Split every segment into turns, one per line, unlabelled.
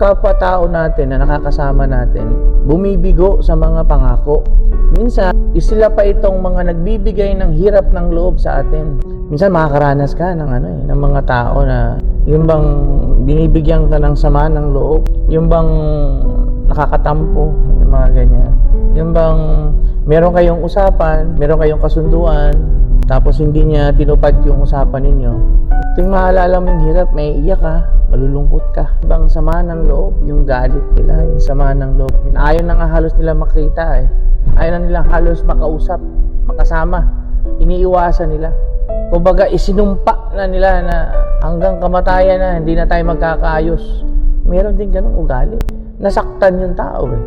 kapwa-tao natin na nakakasama natin, bumibigo sa mga pangako. Minsan, sila pa itong mga nagbibigay ng hirap ng loob sa atin. Minsan makakaranas ka ng ano eh, ng mga tao na yung bang binibigyan ka ng sama ng loob, yung bang nakakatampo, yung mga ganyan. Yung bang meron kayong usapan, meron kayong kasunduan, tapos hindi niya tinupad yung usapan ninyo. Tuwing maalala mo yung hirap, may iyak ka, malulungkot ka. Bang sama ng loob, yung galit nila, yung sama ng loob. Ayaw na nga halos nila makita eh. Ayaw na nila halos makausap, makasama. Iniiwasan nila. Kumbaga, isinumpa na nila na hanggang kamatayan na, hindi na tayo magkakaayos. Meron din ganong ugali. Nasaktan yung tao eh.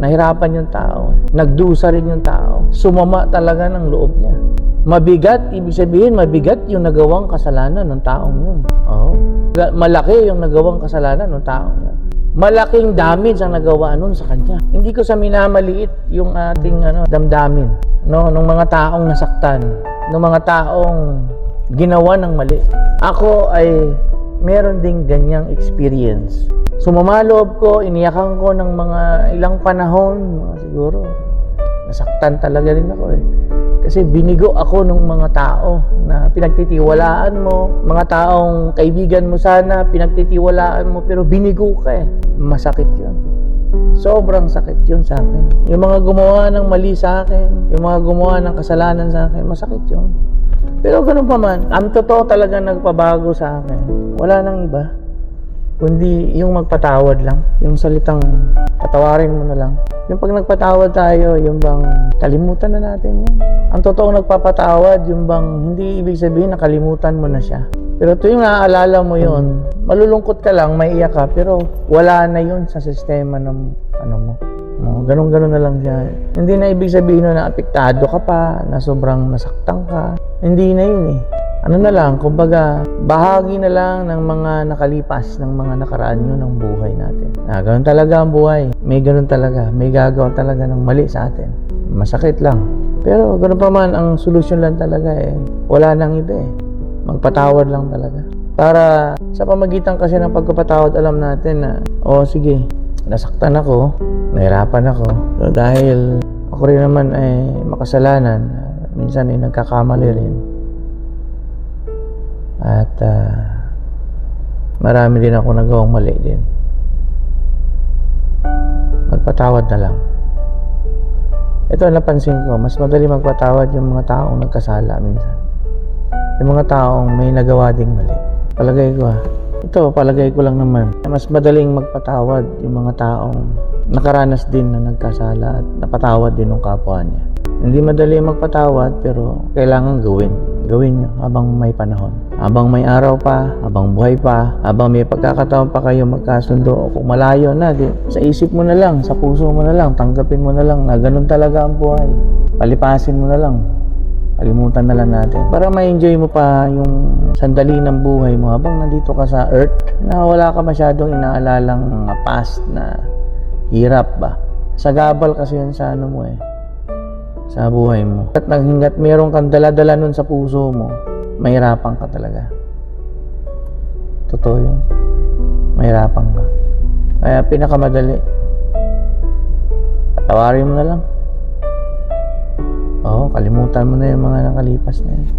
Nahirapan yung tao. Nagdusa rin yung tao. Sumama talaga ng loob niya. Mabigat, ibig sabihin, mabigat yung nagawang kasalanan ng taong yun. Ga- Malaki yung nagawang kasalanan ng taong yun. Malaking damage ang nagawa nun sa kanya. Hindi ko sa minamaliit yung ating ano, damdamin no, ng mga taong nasaktan, ng mga taong ginawa ng mali. Ako ay meron ding ganyang experience. Sumama loob ko, iniyakan ko ng mga ilang panahon, mga siguro. Nasaktan talaga rin ako eh. Kasi binigo ako ng mga tao na pinagtitiwalaan mo, mga taong kaibigan mo sana, pinagtitiwalaan mo, pero binigo ka eh. Masakit yun. Sobrang sakit yun sa akin. Yung mga gumawa ng mali sa akin, yung mga gumawa ng kasalanan sa akin, masakit yun. Pero ganun pa man, ang totoo talaga nagpabago sa akin. Wala nang iba. Kundi yung magpatawad lang. Yung salitang patawarin mo na lang. Yung pag nagpatawad tayo, yung bang kalimutan na natin yun. Ang totoong nagpapatawad, yung bang hindi ibig sabihin nakalimutan mo na siya. Pero tuwing naaalala mo yun, malulungkot ka lang, may iyak ka, pero wala na yun sa sistema ng ano mo. No, ganun-ganun na lang siya. Hindi na ibig sabihin na apektado ka pa, na sobrang nasaktan ka. Hindi na yun eh. Ano na lang, kumbaga, bahagi na lang ng mga nakalipas, ng mga nakaraan yun ng buhay natin. Ah, ganun talaga ang buhay. May ganun talaga. May gagawa talaga ng mali sa atin. Masakit lang. Pero ganun pa man, ang solusyon lang talaga eh, wala nang iba eh. Magpatawad lang talaga. Para sa pamagitan kasi ng pagpapatawad, alam natin na, oh sige, nasaktan ako, nahirapan ako. So, dahil ako rin naman ay makasalanan, minsan ay nagkakamali rin. At ah, marami din ako nagawang mali din. Magpatawad na lang. Ito ang napansin ko, mas madali magpatawad yung mga taong nagkasala minsan. Yung mga taong may nagawa ding mali. Palagay ko ah. Ito, palagay ko lang naman. Mas madaling magpatawad yung mga taong nakaranas din na nagkasala at napatawad din ng kapwa niya. Hindi madali magpatawad pero kailangan gawin. Gawin habang may panahon. Habang may araw pa, habang buhay pa, habang may pagkakataon pa kayo magkasundo o kung malayo na, di, sa isip mo na lang, sa puso mo na lang, tanggapin mo na lang na ganun talaga ang buhay. Palipasin mo na lang. Kalimutan na lang natin. Para ma-enjoy mo pa yung sandali ng buhay mo habang nandito ka sa earth na wala ka masyadong inaalalang past na hirap ba. Sagabal kasi yun sa ano mo eh sa buhay mo. At naghingat meron kang daladala nun sa puso mo, mahirapan ka talaga. Totoo yun. Mahirapan ka. Kaya pinakamadali, patawarin mo na lang. Oo, kalimutan mo na yung mga nakalipas na yun.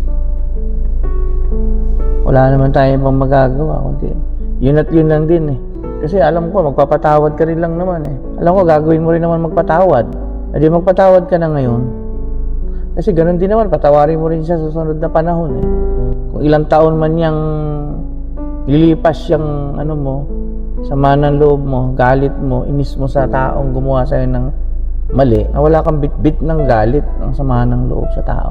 Wala naman tayo pang magagawa, kundi yun at yun lang din eh. Kasi alam ko, magpapatawad ka rin lang naman eh. Alam ko, gagawin mo rin naman magpatawad. E di magpatawad ka na ngayon. Kasi ganun din naman, patawarin mo rin siya sa susunod na panahon eh. Kung ilang taon man yang lilipas yung ano mo, sama ng loob mo, galit mo, inis mo sa taong gumawa sa'yo ng mali, na wala kang bit-bit ng galit, ng sama ng loob sa tao.